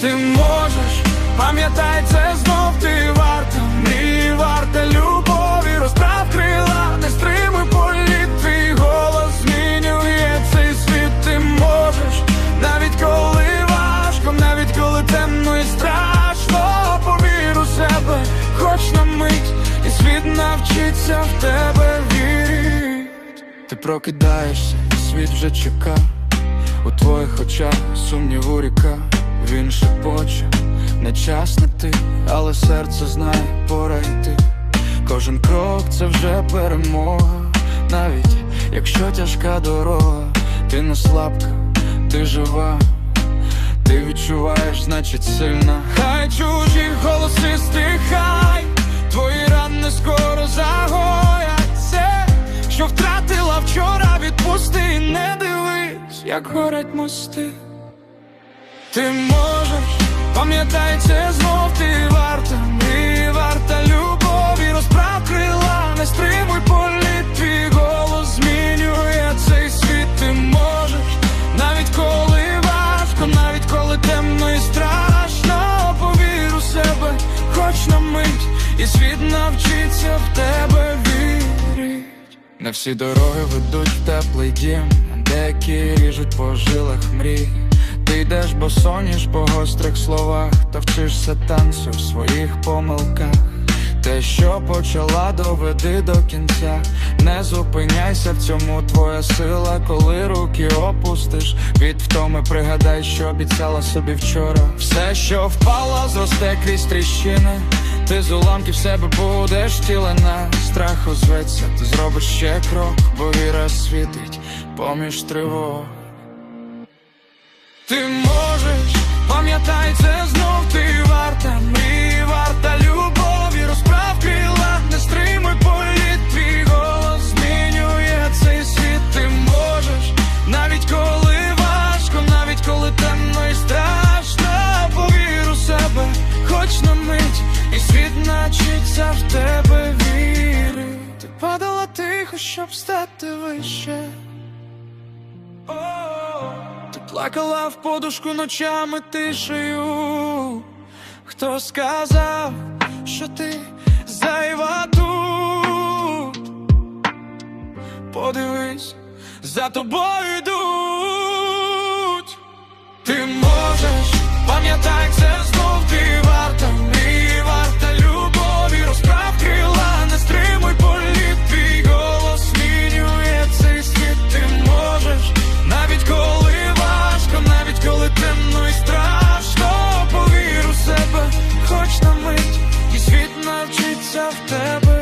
ти можеш, пам'ятай це знов ти варта, мрій варта любові, розправ крила, не стримуй політ, твій голос змінює цей світ, ти можеш, навіть коли важко, навіть коли темно і страшно, повір у себе, хоч на мить, і світ навчиться в тебе вірить. Ти прокидаєшся, світ вже чека. У твоїх очах сумніву ріка, він шепоче, не час не ти, але серце знає, пора йти. Кожен крок це вже перемога, навіть якщо тяжка дорога, ти не слабка, ти жива, ти відчуваєш, значить сильна. Хай чужі голоси стихай, твої рани скоро загояться. Що втратила вчора, відпусти не дивись, як горять мости. Ти можеш, пам'ятай це знов ти варта, мрій варта любові, розправ крила, не стримуй політ, твій голос змінює цей світ, ти можеш, навіть коли важко, навіть коли темно і страшно, повір у себе, хоч на мить, і світ навчиться в тебе вірить. Не всі дороги ведуть теплий дім, деякі ріжуть по жилах мрій. Ти йдеш босоніж по гострих словах, та вчишся танцю в своїх помилках. Те, що почала, доведи до кінця. Не зупиняйся в цьому твоя сила, коли руки опустиш. Від втоми пригадай, що обіцяла собі вчора. Все, що впало, зросте крізь тріщини. Ти з уламків себе будеш тілена. Страх озветься, ти зробиш ще крок, бо віра світить поміж тривог. Ти можеш, пам'ятай це знов ти варта, мрій варта любові, розправ крила, не стримуй політ, твій голос змінює цей світ, ти можеш, навіть коли важко, навіть коли темно і страшно, повір у себе, хоч на мить, і світ начиться в тебе вірить. Ти падала тихо, щоб стати вище. Плакала в подушку ночами тишею. Хто сказав, що ти зайва тут? Подивись, за тобою йдуть. Ти можеш, навчиться в тебе